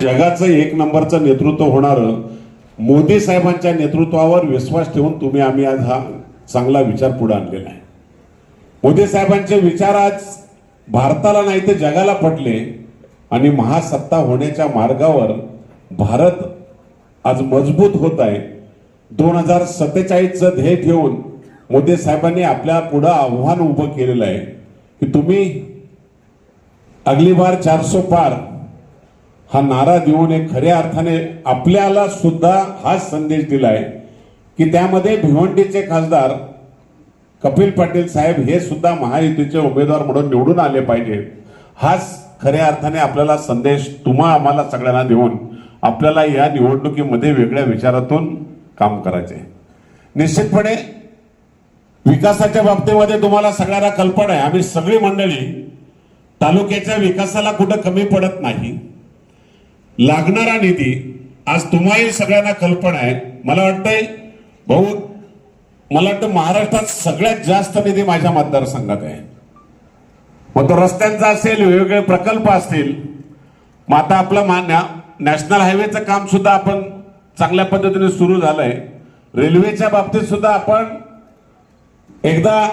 जगाचं एक नंबरचं नेतृत्व होणारं मोदी साहेबांच्या नेतृत्वावर विश्वास ठेवून तुम्ही आम्ही आज हा चांगला विचार पुढे आणलेला आहे. मोदी साहेबांचे विचार आज भारताला नाही तर जगाला पटले आणि महासत्ता होण्याच्या मार्गावर भारत आज मजबूत होत आहे. दोन हजार सत्तेचाळीसचं ध्येय ठेवून मोदी साहेबांनी आपल्या पुढं आव्हान उभं केलेलं आहे की तुम्ही अगली बार चारसो पार हा नारा देऊन एक खऱ्या अर्थाने आपल्याला सुद्धा हाच संदेश दिलाय की त्यामध्ये भिवंडीचे खासदार कपिल पाटील साहेब हे सुद्धा महायुतीचे उमेदवार म्हणून निवडून आले पाहिजेत हाच खऱ्या अर्थाने आपल्याला संदेश तुम्हा आम्हाला सगळ्यांना देऊन आपल्याला या निवडणुकीमध्ये वेगळ्या विचारातून काम करायचे निश्चितपणे विकासाच्या बाबतीमध्ये तुम्हाला सगळ्यांना कल्पना आहे. आम्ही सगळी मंडळी तालुक्याच्या विकासाला कुठं कमी पडत नाही. लागणारा निधी आज तुम्हाही सगळ्यांना कल्पना आहे. मला वाटतंय भाऊ मला वाटतं महाराष्ट्रात सगळ्यात जास्त निधी माझ्या मतदारसंघात आहे. मग तो रस्त्यांचा असेल वेगवेगळे प्रकल्प असतील मग आता आपलं मान्य नॅशनल हायवेचं काम सुद्धा आपण चांगल्या पद्धतीने सुरू झालंय. रेल्वेच्या बाबतीत सुद्धा आपण एकदा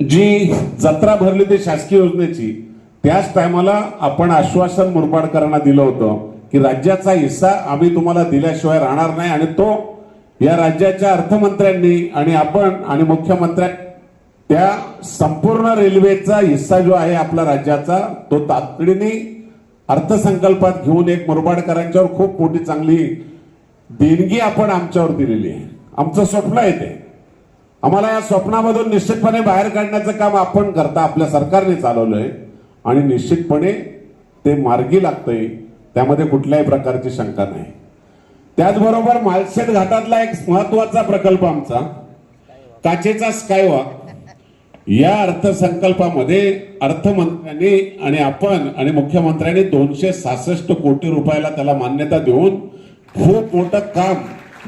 जी जत्रा भरली ती शासकीय योजनेची त्याच टायमाला आपण आश्वासन मुरबाडकरांना दिलं होतं की राज्याचा हिस्सा आम्ही तुम्हाला दिल्याशिवाय राहणार नाही आणि तो या राज्याच्या अर्थमंत्र्यांनी आणि आपण आणि मुख्यमंत्र्या त्या संपूर्ण रेल्वेचा हिस्सा जो आहे आपल्या राज्याचा तो तातडीने अर्थसंकल्पात घेऊन एक मुरबाडकरांच्यावर खूप मोठी चांगली देणगी आपण आमच्यावर दिलेली आहे. आमचं स्वप्न आहे ते. आम्हाला या स्वप्नामधून निश्चितपणे बाहेर काढण्याचं काम आपण करता आपल्या सरकारने चालवलंय. आणि निश्चितपणे ते मार्गी लागतंय त्यामध्ये कुठल्याही प्रकारची शंका नाही. त्याचबरोबर मालशेत घाटातला एक महत्त्वाचा प्रकल्प आमचा काचेचा स्कायवॉक. या अर्थसंकल्पामध्ये अर्थमंत्र्यांनी आणि आपण आणि मुख्यमंत्र्यांनी दोनशे सहासष्ट कोटी रुपयाला त्याला मान्यता देऊन खूप मोठं काम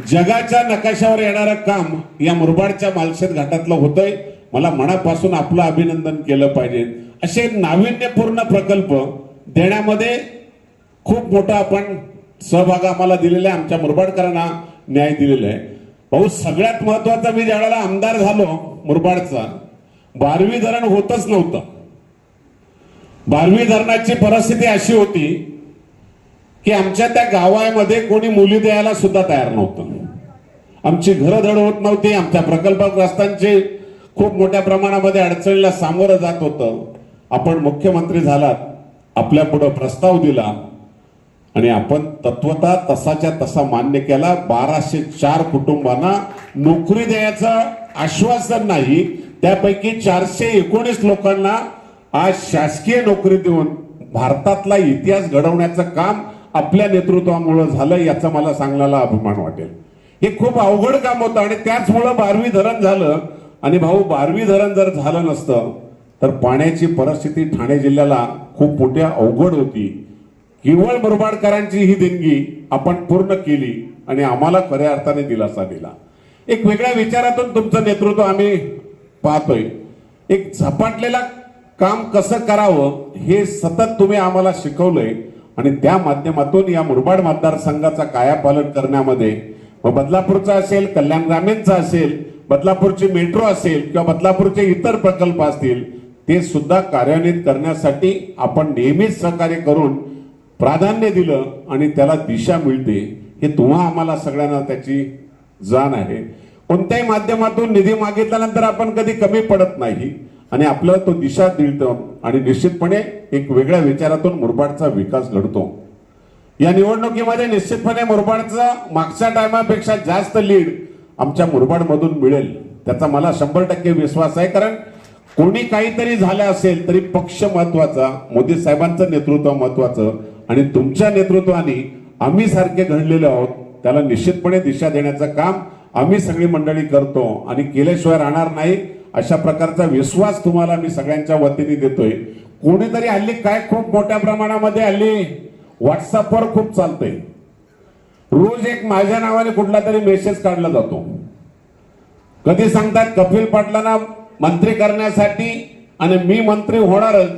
जगाच्या नकाशावर येणारं काम या मुरबाडच्या मालशेत घाटातलं होतंय. मला मनापासून आपलं अभिनंदन केलं पाहिजे. असे नाविन्यपूर्ण प्रकल्प देण्यामध्ये खूप मोठा आपण सहभाग आम्हाला दिलेला आहे. आमच्या मुरबाडकरांना न्याय दिलेला आहे. भाऊ सगळ्यात महत्त्वाचा मी ज्यावेळेला आमदार झालो मुरबाडचा बारवी धरण होतच नव्हतं. बारवी धरणाची परिस्थिती अशी होती की आमच्या त्या गावामध्ये कोणी मुली द्यायला सुद्धा तयार नव्हतं. आमची घरं धड होत नव्हती आमच्या प्रकल्पग्रस्तांची खूप मोठ्या प्रमाणामध्ये अडचणीला सामोरं जात होतं. आपण मुख्यमंत्री झालात आपल्या पुढं प्रस्ताव दिला आणि आपण तत्वता तसाच्या तसा मान्य केला. बाराशे चार कुटुंबांना नोकरी द्यायचं आश्वासन नाही. त्यापैकी चारशे एकोणीस लोकांना आज शासकीय नोकरी देऊन भारतातला इतिहास घडवण्याचं काम आपल्या नेतृत्वामुळे झालं याचा मला सांगण्याला अभिमान वाटेल. हे खूप अवघड काम होतं आणि त्याचमुळं बारवी धरण झालं. आणि भाऊ बारवी धरण जर झालं नसतं तर पाण्याची परिस्थिती ठाणे जिल्ह्याला खूप मोठ्या अवघड होती. केवळ मुरबाडकरांची ही देणगी आपण पूर्ण केली आणि आम्हाला खऱ्या अर्थाने दिलासा दिला. एक वेगळ्या विचारातून तुमचं नेतृत्व आम्ही पाहतोय. एक झपाटलेला काम कसं करावं हे सतत तुम्ही आम्हाला शिकवलंय आणि त्या माध्यमातून या मुरबाड मतदारसंघाचा कायापालट करण्यामध्ये मग बदलापूरचा असेल कल्याण ग्रामीणचा असेल बदलापूरची मेट्रो असेल किंवा बदलापूरचे इतर प्रकल्प असतील ते सुद्धा कार्यान्वित करण्यासाठी आपण नेहमीच सहकार्य करून प्राधान्य दिलं आणि त्याला दिशा मिळते हे तुम्हा आम्हाला सगळ्यांना त्याची जाण आहे. कोणत्याही माध्यमातून निधी मागितल्यानंतर आपण कधी कमी पडत नाही आणि आपल्याला तो दिशा दिलतो आणि निश्चितपणे एक वेगळ्या विचारातून मुरबाडचा विकास घडतो. या निवडणुकीमध्ये निश्चितपणे मुरबाडचा मागच्या टायमापेक्षा जास्त लीड आमच्या मुरबाडमधून मिळेल. त्याचा मला शंभर टक्के विश्वास आहे कारण कोणी काहीतरी झालं असेल तरी पक्ष महत्त्वाचा मोदी साहेबांचं नेतृत्व महत्वाचं आणि तुमच्या नेतृत्वाने आम्ही सारखे घडलेले आहोत त्याला निश्चितपणे दिशा देण्याचं काम आम्ही सगळी मंडळी करतो आणि केल्याशिवाय राहणार नाही अशा प्रकारचा विश्वास तुम्हाला मी सगळ्यांच्या वतीने देतोय. कोणीतरी हल्ली काय खूप मोठ्या प्रमाणामध्ये हल्ली व्हॉट्सअपवर खूप चालतंय. रोज एक माझ्या नावाने कुठला तरी मेसेज काढला जातो. कधी सांगतात कपिल पाटलांना मंत्री करण्यासाठी आणि मी मंत्री होणारच.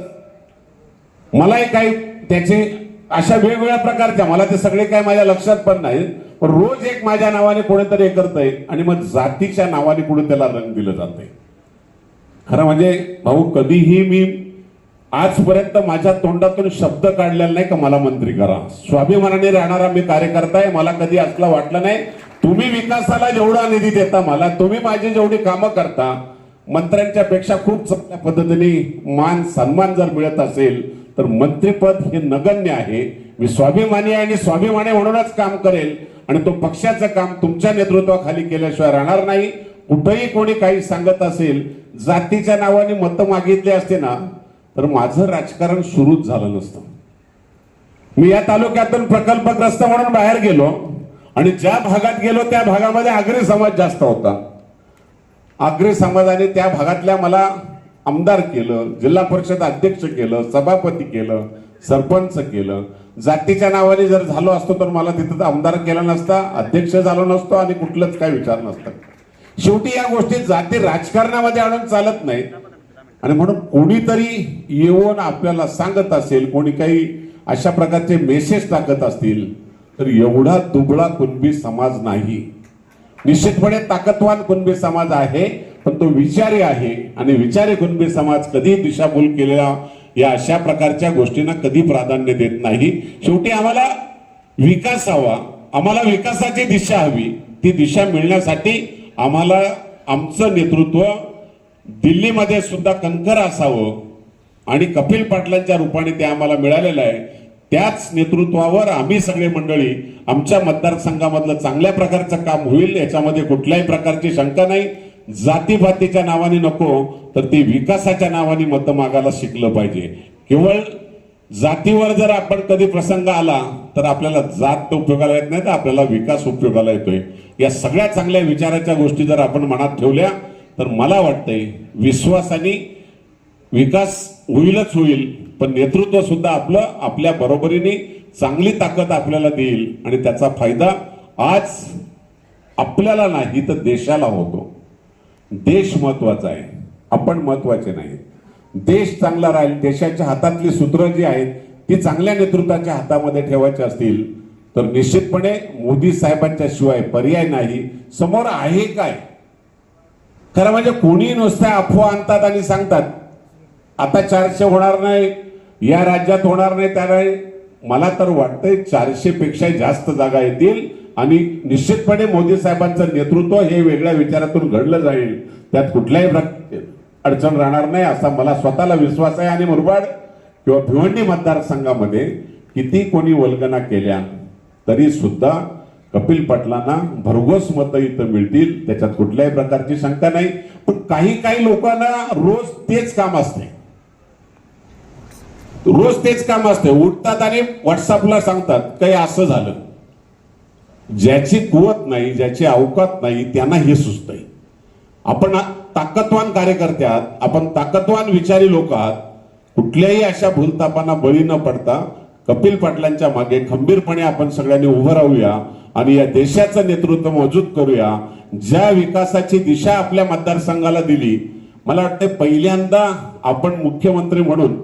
मलाही काही त्याचे अशा वेगवेगळ्या प्रकारच्या मला ते सगळे काय माझ्या लक्षात पण नाही पण रोज एक माझ्या नावाने कोणीतरी हे करतंय आणि मग जातीच्या नावाने कुठे त्याला रंग दिलं जातंय. खरं म्हणजे भाऊ कधीही मी आजपर्यंत माझ्या तोंडातून शब्द काढलेला नाही का मला मंत्री करा. स्वाभिमानाने राहणारा मी कार्यकर्ता आहे मला कधी असलं वाटलं नाही. तुम्ही विकासाला जेवढा निधी देता मला तुम्ही माझी जेवढी कामं करता मंत्र्यांच्या पेक्षा खूप चांगल्या पद्धतीने मान सन्मान जर मिळत असेल तर मंत्रीपद हे नगण्य आहे. मी स्वाभिमानी आहे आणि स्वाभिमानी म्हणूनच काम करेल आणि तो पक्षाचं काम तुमच्या नेतृत्वाखाली केल्याशिवाय राहणार नाही. कुठंही कोणी काही सांगत असेल जातीच्या नावाने मतं मागितले असते ना तर माझं राजकारण सुरूच झालं नसतं. मी या तालुक्यातून प्रकल्पग्रस्त म्हणून बाहेर गेलो आणि ज्या भागात गेलो त्या भागामध्ये आग्रे समाज जास्त होता. आग्रे समाजाने त्या भागातल्या मला आमदार केलं जिल्हा परिषद अध्यक्ष केलं सभापती केलं सरपंच केलं. जातीच्या नावाने जर झालो असतो तर मला तिथं आमदार केला नसता अध्यक्ष झालो नसतो आणि कुठलंच काय विचार नसतं. शेवटी या गोष्टी जाती राजकारणामध्ये आणून चालत नाही आणि म्हणून कोणीतरी येऊन आपल्याला सांगत असेल कोणी काही अशा प्रकारचे मेसेज टाकत असतील तर एवढा दुबळा कुणबी समाज नाही. निश्चितपणे ताकदवान कुणबी समाज आहे पण तो विचारी आहे आणि विचारी कुणबी समाज कधी दिशाभूल केलेला या अशा प्रकारच्या गोष्टींना कधी प्राधान्य देत नाही. शेवटी आम्हाला विकास हवा आम्हाला विकासाची दिशा हवी. ती दिशा मिळण्यासाठी आम्हाला आमचं नेतृत्व दिल्लीमध्ये सुद्धा कणखर असावं आणि कपिल पाटलांच्या रूपाने ते आम्हाला मिळालेलं आहे. त्याच नेतृत्वावर आम्ही सगळे मंडळी आमच्या मतदारसंघामधलं चांगल्या प्रकारचं काम होईल याच्यामध्ये कुठल्याही प्रकारची शंका नाही. जातीभातीच्या नावाने नको तर ती विकासाच्या नावाने मतं मागायला शिकलं पाहिजे. केवळ जातीवर जर आपण कधी प्रसंग आला तर आपल्याला जात उपयोगाला येत नाही तर आपल्याला विकास उपयोगाला येतोय. या सगळ्या चांगल्या विचाराच्या गोष्टी जर आपण मनात ठेवल्या तर मला वाटतंय विश्वासाने विकास होईलच होईल पण नेतृत्व सुद्धा आपलं आपल्या बरोबरीने चांगली ताकद आपल्याला देईल. आणि त्याचा फायदा आज आपल्याला नाही तर देशाला होतो. देश महत्त्वाचा आहे. आपण महत्त्वाचे नाही. देश चांगला राहील देशाच्या हातातली सूत्र जी आहेत ती चांगल्या नेतृत्वाच्या हातामध्ये ठेवायची असतील तर निश्चितपणे मोदी साहेबांच्या शिवाय पर्याय नाही. समोर आहे काय? खरं म्हणजे कोणी नुसत्या अफवा आणतात आणि सांगतात. आता चारशे होणार नाही या राज्यात होणार नाही त्यावेळी मला तर वाटतंय चारशे पेक्षा जास्त जागा येतील आणि निश्चितपणे मोदी साहेबांचं नेतृत्व हे वेगळ्या विचारातून घडलं जाईल. त्यात कुठल्याही अडचण राहणार नाही असा मला स्वतःला विश्वास आहे आणि मुरबाड किंवा भिवंडी मतदारसंघामध्ये किती कोणी वल्गना केल्या तरी सुद्धा कपिल पाटलांना भरघोस मतं इथं मिळतील. त्याच्यात कुठल्याही प्रकारची शंका नाही. पण काही काही लोकांना रोज तेच काम असते. रोज तेच काम असते. उठतात आणि व्हॉट्सअपला सांगतात काही असं झालं. ज्याची कुवत नाही ज्याची अवकात नाही त्यांना हे सुचतंय. आपण ताकदवान कार्यकर्ते आहात. आपण ताकदवान विचारी लोक आहात. कुठल्याही अशा भूलतापांना बळी न पडता कपिल पाटलांच्या मागे खंबीरपणे आपण सगळ्यांनी उभं राहूया. आणि या देशाचं नेतृत्व मजबूत करूया. ज्या विकासाची दिशा आपल्या मतदारसंघाला दिली मला वाटतं पहिल्यांदा आपण मुख्यमंत्री म्हणून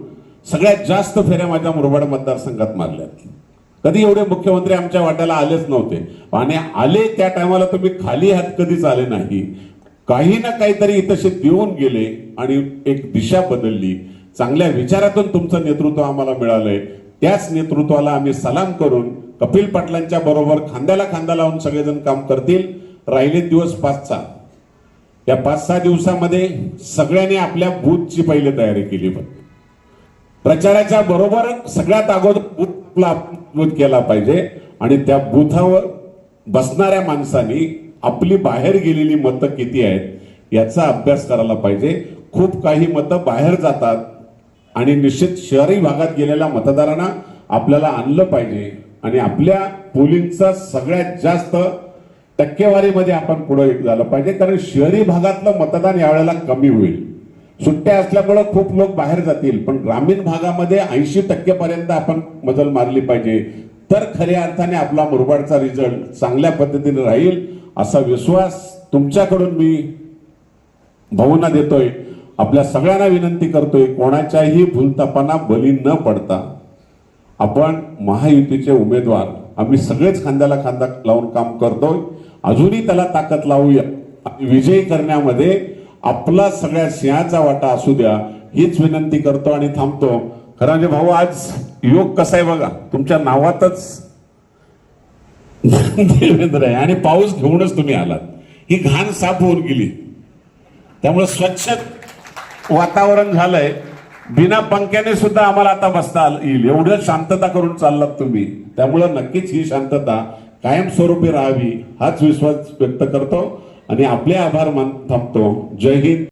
सगळ्यात जास्त फेऱ्या माझ्या मुरबाड मतदारसंघात मारल्यात. कधी एवढे मुख्यमंत्री आमच्या वाट्याला आलेच नव्हते. आणि आले त्या टायमाला तुम्ही खाली हात कधीच आले नाही. काही ना काहीतरी तसे देऊन गेले आणि एक दिशा बदलली. चांगल्या विचारातून तुमचं नेतृत्व आम्हाला मिळालंय. त्याच नेतृत्वाला आम्ही सलाम करून कपिल पाटलांच्या बरोबर खांद्याला खांदा लावून सगळेजण काम करतील. राहिले दिवस पाच सहा या पाच सहा दिवसामध्ये सगळ्यांनी आपल्या बूथची पहिले तयारी केली पण प्रचाराच्या बरोबर सगळ्यात अगोदर बूथला मजबूत केला पाहिजे आणि त्या बुथावर बसणाऱ्या माणसांनी आपली बाहेर गेलेली मतं किती आहेत याचा अभ्यास करायला पाहिजे. खूप काही मतं बाहेर जातात आणि निश्चित शहरी भागात गेलेल्या मतदारांना आपल्याला आणलं पाहिजे. आणि आपल्या पोलिंगचा सगळ्यात जास्त टक्केवारीमध्ये आपण पुढे झालं पाहिजे कारण शहरी भागातलं मतदान यावेळेला कमी होईल. सुट्ट्या असल्यामुळं खूप लोक बाहेर जातील पण ग्रामीण भागामध्ये ऐंशी टक्केपर्यंत आपण मजल मारली पाहिजे. तर खऱ्या अर्थाने आपला मुरबाडचा रिझल्ट चांगल्या पद्धतीने राहील असा विश्वास तुमच्याकडून मी भावना देतोय. आपल्या सगळ्यांना विनंती करतोय कोणाच्याही भूलतापांना बली न पडता. आपण महायुतीचे उमेदवार आम्ही सगळेच खांद्याला खांदा लावून काम करतोय. अजूनही त्याला ताकद लावूया. विजयी करण्यामध्ये आपला सगळ्या सिंहाचा वाटा असू द्या हीच विनंती करतो आणि थांबतो. खरं म्हणजे भाऊ आज योग कसा आहे बघा. तुमच्या नावातच देवेंद्र आहे. आणि पाऊस घेऊनच तुम्ही आलात. ही घाण साफ होऊन गेली. त्यामुळे स्वच्छ वातावरण झालंय. बिना पंख्याने सुद्धा आम्हाला आता बसता येईल. एवढं शांतता करून चाललात तुम्ही. त्यामुळं नक्कीच ही शांतता कायमस्वरूपी राहावी हाच विश्वास व्यक्त करतो. आणि आपले आभार मान थांबतो. जय हिंद.